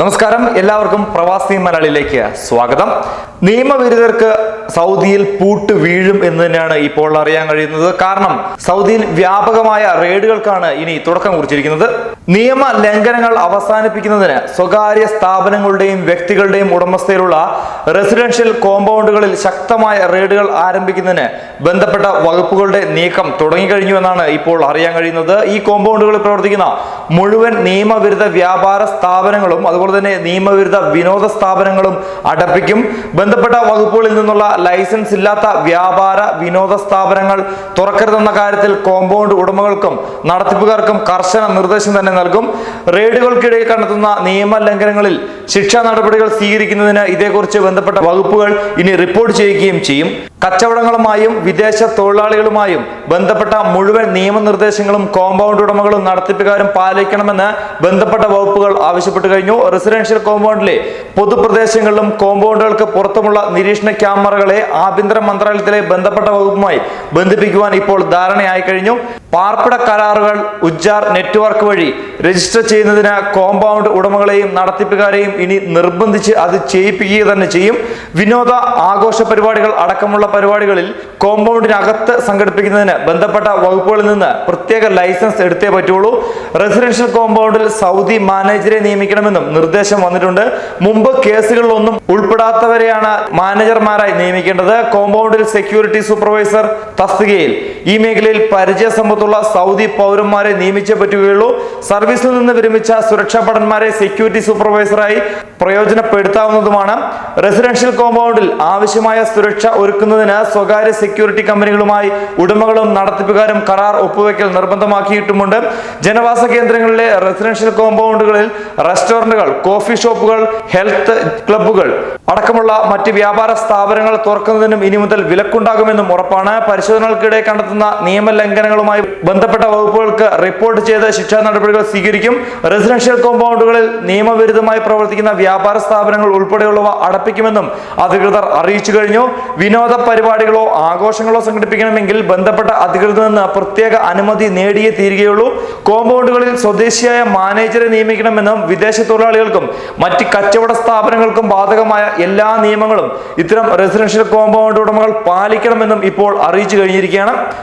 നമസ്കാരം. എല്ലാവർക്കും പ്രവാസി മലയാളിയിലേക്ക് സ്വാഗതം. നിയമവിരുദ്ധർക്ക് സൗദിയിൽ പൂട്ട് വീഴും എന്ന് തന്നെയാണ് ഇപ്പോൾ അറിയാൻ കഴിയുന്നത്. കാരണം സൗദിയിൽ വ്യാപകമായ റെയ്ഡുകൾക്കാണ് ഇനി തുടക്കം കുറിച്ചിരിക്കുന്നത്. നിയമ ലംഘനങ്ങൾ അവസാനിപ്പിക്കുന്നതിന് സ്വകാര്യ സ്ഥാപനങ്ങളുടെയും വ്യക്തികളുടെയും ഉടമസ്ഥയിലുള്ള റെസിഡൻഷ്യൽ കോമ്പൗണ്ടുകളിൽ ശക്തമായ റെയ്ഡുകൾ ആരംഭിക്കുന്നതിന് ബന്ധപ്പെട്ട വകുപ്പുകളുടെ നീക്കം തുടങ്ങിക്കഴിഞ്ഞു എന്നാണ് ഇപ്പോൾ അറിയാൻ കഴിയുന്നത്. ഈ കോമ്പൗണ്ടുകളിൽ പ്രവർത്തിക്കുന്ന മുഴുവൻ നിയമവിരുദ്ധ വ്യാപാര സ്ഥാപനങ്ങളും അതുപോലെ തന്നെ നിയമവിരുദ്ധ വിനോദ സ്ഥാപനങ്ങളും അടപ്പിക്കും. ബന്ധപ്പെട്ട വകുപ്പുകളിൽ നിന്നുള്ള ലൈസൻസ് ഇല്ലാത്ത വ്യാപാര വിനോദ സ്ഥാപനങ്ങൾ തുറക്കരുതെന്ന കാര്യത്തിൽ കോമ്പൗണ്ട് ഉടമകൾക്കും നടത്തിപ്പുകാർക്കും കർശന നിർദ്ദേശം തന്നെ നൽകും. റെയ്ഡുകൾക്കിടയിൽ കണ്ടെത്തുന്ന നിയമലംഘനങ്ങളിൽ ശിക്ഷാ നടപടികൾ സ്വീകരിക്കുന്നതിന് ഇതേക്കുറിച്ച് ബന്ധപ്പെട്ട വകുപ്പുകൾ ഇനി റിപ്പോർട്ട് ചെയ്യുകയും ചെയ്യും. കച്ചവടങ്ങളുമായും വിദേശ തൊഴിലാളികളുമായും ബന്ധപ്പെട്ട മുഴുവൻ നിയമനിർദ്ദേശങ്ങളും കോമ്പൗണ്ട് ഉടമകളും നടത്തിപ്പുകാരും പാലിക്കണമെന്ന് ബന്ധപ്പെട്ട വകുപ്പുകൾ ആവശ്യപ്പെട്ടു കഴിഞ്ഞു. റെസിഡൻഷ്യൽ കോമ്പൗണ്ടിലെ പൊതുപ്രദേശങ്ങളിലും കോമ്പൗണ്ടുകൾക്ക് പുറത്തുമുള്ള നിരീക്ഷണ ക്യാമറകളെ ആഭ്യന്തര മന്ത്രാലയത്തിലെ ബന്ധപ്പെട്ട വകുപ്പുമായി ബന്ധിപ്പിക്കുവാൻ ഇപ്പോൾ ധാരണയായി കഴിഞ്ഞു. പാർപ്പിട കരാറുകൾ ഉജ്ജാർ നെറ്റ്വർക്ക് വഴി രജിസ്റ്റർ ചെയ്യുന്നതിന് കോമ്പൗണ്ട് ഉടമകളെയും നടത്തിപ്പുകാരെയും ഇനി നിർബന്ധിച്ച് അത് ചെയ്യിപ്പിക്കുക തന്നെ ചെയ്യും. വിനോദ ആഘോഷ പരിപാടികൾ അടക്കമുള്ള പരിപാടികളിൽ കോമ്പൗണ്ടിനകത്ത് സംഘടിപ്പിക്കുന്നതിന് ബന്ധപ്പെട്ട വകുപ്പുകളിൽ നിന്ന് പ്രത്യേക ലൈസൻസ് എടുത്തേ പറ്റുള്ളൂ. റെസിഡൻഷ്യൽ കോമ്പൗണ്ടിൽ സൗദി മാനേജരെ നിയമിക്കണമെന്നും നിർദ്ദേശം വന്നിട്ടുണ്ട്. മുമ്പ് കേസുകളിലൊന്നും ഉൾപ്പെടാത്തവരെയാണ് മാനേജർമാരായി നിയമിക്കേണ്ടത്. കോമ്പൗണ്ടിൽ സെക്യൂരിറ്റി സൂപ്പർവൈസർ തസ്തികയിൽ ഈ മേഖലയിൽ പരിചയസമ്പത്തുള്ള സൗദി പൗരന്മാരെ നിയമിച്ചേ പറ്റുകയുള്ളൂ. സർവീസിൽ നിന്ന് വിരമിച്ച സുരക്ഷാ ഭടന്മാരെ സെക്യൂരിറ്റി സൂപ്പർവൈസറായി പ്രയോജനപ്പെടുത്താവുന്നതുമാണ്. റെസിഡൻഷ്യൽ കോമ്പൗണ്ടിൽ ആവശ്യമായ സുരക്ഷ ഒരുക്കുന്നതിന് സ്വകാര്യ സെക്യൂരിറ്റി കമ്പനികളുമായി ഉടമകളും നടത്തിപ്പുകാരും കരാർ ഒപ്പുവെക്കൽ നിർബന്ധമാക്കിയിട്ടുമുണ്ട്. ജനവാസ കേന്ദ്രങ്ങളിലെ റെസിഡൻഷ്യൽ കോമ്പൗണ്ടുകളിൽ റെസ്റ്റോറന്റുകൾ കോഫി ഷോപ്പുകൾ ഹെൽത്ത് ക്ലബ്ബുകൾ അടക്കമുള്ള മറ്റ് വ്യാപാര സ്ഥാപനങ്ങൾ തുറക്കുന്നതിനും ഇനി മുതൽ വിലക്കുണ്ടാകുമെന്നും ഉറപ്പാണ്. പരിശോധനകൾക്കിടെ കണ്ടെത്തുന്ന നിയമലംഘനങ്ങളുമായി ബന്ധപ്പെട്ട വകുപ്പുകൾക്ക് റിപ്പോർട്ട് ചെയ്ത് ശിക്ഷാ നടപടികൾ സ്വീകരിക്കും. റെസിഡൻഷ്യൽ കോമ്പൗണ്ടുകളിൽ നിയമവിരുദ്ധമായി പ്രവർത്തിക്കുന്ന വ്യാപാര സ്ഥാപനങ്ങൾ ഉൾപ്പെടെയുള്ളവ അടപ്പിക്കുമെന്നും അധികൃതർ അറിയിച്ചു കഴിഞ്ഞു. വിനോദ പരിപാടികളോ ആഘോഷങ്ങളോ സംഘടിപ്പിക്കണമെങ്കിൽ ബന്ധപ്പെട്ട അധികൃതരിൽ നിന്ന് പ്രത്യേക അനുമതി നേടിയേ തീരുകയുള്ളൂ. കോമ്പൗണ്ടുകളിൽ സ്വദേശിയായ മാനേജറെ നിയമിക്കണമെന്നും വിദേശ തൊഴിലാളികൾക്കും മറ്റ് കച്ചവട സ്ഥാപനങ്ങൾക്കും ബാധകമായ എല്ലാ നിയമങ്ങളും ഇത്തരം റെസിഡൻഷ്യൽ കോമ്പൗണ്ട് ഉടമകൾ പാലിക്കണമെന്നും ഇപ്പോൾ അറിയിച്ചു കഴിഞ്ഞിരിക്കുകയാണ്.